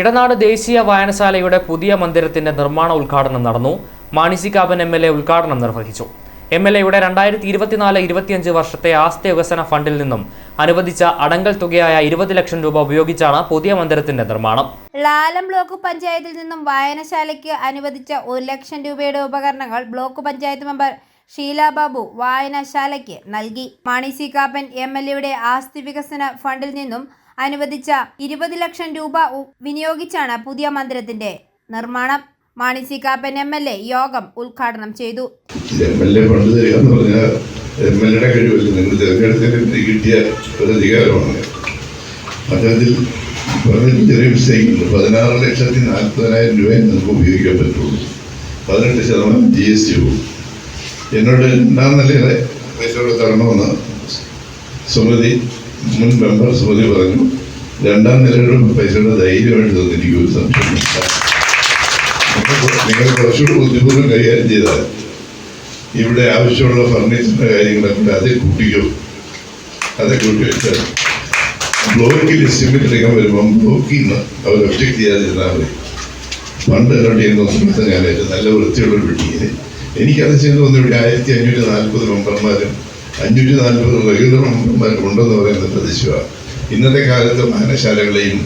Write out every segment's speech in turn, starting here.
ഇടനാട് ദേശീയ വായനശാലയുടെ പുതിയ മന്ദിരത്തിന്റെ നിർമ്മാണ ഉദ്ഘാടനം നടന്നു. Mani C Kappan M L A ഉദ്ഘാടനം നിർവഹിച്ചു. എം എൽ എയുടെ രണ്ടായിരത്തി ഇരുപത്തിനാല് ഇരുപത്തിയഞ്ച് വർഷത്തെ ആസ്തി വികസന ഫണ്ടിൽ നിന്നും അനുവദിച്ച അടങ്കൽ തുകയായ ഇരുപത് ലക്ഷം രൂപ ഉപയോഗിച്ചാണ് പുതിയ മന്ദിരത്തിന്റെ നിർമ്മാണം. ലാലം ബ്ലോക്ക് പഞ്ചായത്തിൽ നിന്നും വായനശാലയ്ക്ക് അനുവദിച്ച ഒരു ലക്ഷം രൂപയുടെ ഉപകരണങ്ങൾ ബ്ലോക്ക് പഞ്ചായത്ത് മെമ്പർ ഷീല ബാബു വായനശാലയ്ക്ക് നൽകി. Mani C Kappan M L എയുടെ ആസ്തി വികസന ഫണ്ടിൽ നിന്നും അനുവദിച്ച ഇരുപത് ലക്ഷം രൂപ വിനിയോഗിച്ചാണ് പുതിയ മന്ദിരത്തിന്റെ നിർമ്മാണം. Mani C Kappan M L A യോഗം ഉദ്ഘാടനം ചെയ്തു. എം എൽ ചെറിയ മിസ്റ്റേക്ക് ഉണ്ട് പതിനാറ് ലക്ഷത്തി നാൽപ്പതിനായിരം രൂപയെ നമുക്ക് ഉപയോഗിക്കാൻ പറ്റുള്ളൂ. പതിനെട്ട് ശതമാനം ജി എസ് ടി പോകും എന്നോട് രണ്ടാം നിലയിലെ പൈസ കൂടെ തരണമെന്ന് സുമതി മുൻ മെമ്പർ സുമതി പറഞ്ഞു. രണ്ടാം നിലയുടെ പൈസയുടെ ധൈര്യമായിട്ട് തന്നിരിക്കും ഒരു സംശയം നിങ്ങൾ കുറച്ചുകൂടി ബുദ്ധിപൂർവം കൈകാര്യം ചെയ്താൽ ഇവിടെ ആവശ്യമുള്ള ഫർണിച്ചറിന്റെ കാര്യങ്ങളൊക്കെ അതേ കൂട്ടിക്കോ. അതേ കൂട്ടി വെച്ചാൽ ബ്ലോക്കിൽ എസ്റ്റിമേറ്റ് എടുക്കാൻ വരുമ്പം ബ്ലോക്കിൽ നിന്ന് അവർ ഒബ്ജക്ട് ചെയ്യാതിരുന്നാൽ മതി. പണ്ട് കണ്ടിരുന്ന സമയത്ത് ഞാനായിട്ട് നല്ല വൃത്തിയുള്ള ബിൽഡിങ്ങിന് എനിക്കത് ചെയ്ത് വന്ന് ഇവിടെ ആയിരത്തി അഞ്ഞൂറ്റി നാൽപ്പത് മെമ്പർമാരും അഞ്ഞൂറ്റി നാൽപ്പത് റെഗുലർ മെമ്പർമാരും ഉണ്ടെന്ന് പറയുന്നത് പ്രതീക്ഷമാണ് ഇന്നത്തെ കാലത്ത് വായനശാലകളെയും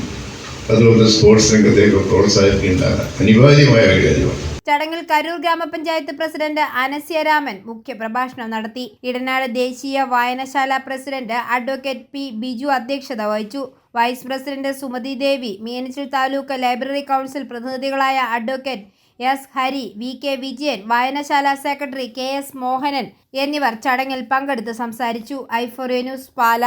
അതുപോലെ സ്പോർട്സ് രംഗത്തെയൊക്കെ പ്രോത്സാഹിപ്പിക്കേണ്ടതാണ്. അനിവാര്യമായ ഒരു കാര്യമാണ്. ചടങ്ങിൽ കരൂർ ഗ്രാമപഞ്ചായത്ത് പ്രസിഡന്റ് അനസ്യരാമൻ മുഖ്യ പ്രഭാഷണം നടത്തി. ഇടനാട് ദേശീയ വായനശാല പ്രസിഡന്റ് അഡ്വക്കേറ്റ് പി ബിജു അധ്യക്ഷത വഹിച്ചു. Vice president Sumathi Devi Meenachil Taluk library council പ്രതിനിധികളായ advocate S Hari V K Vijayan വായനശാല സെക്രട്ടറി കെ എസ് മോഹനൻ എന്നിവർ ചടങ്ങിൽ പങ്കെടുത്ത് സംസാരിച്ചു. ഐഫോറിയ ന്യൂസ് പാല.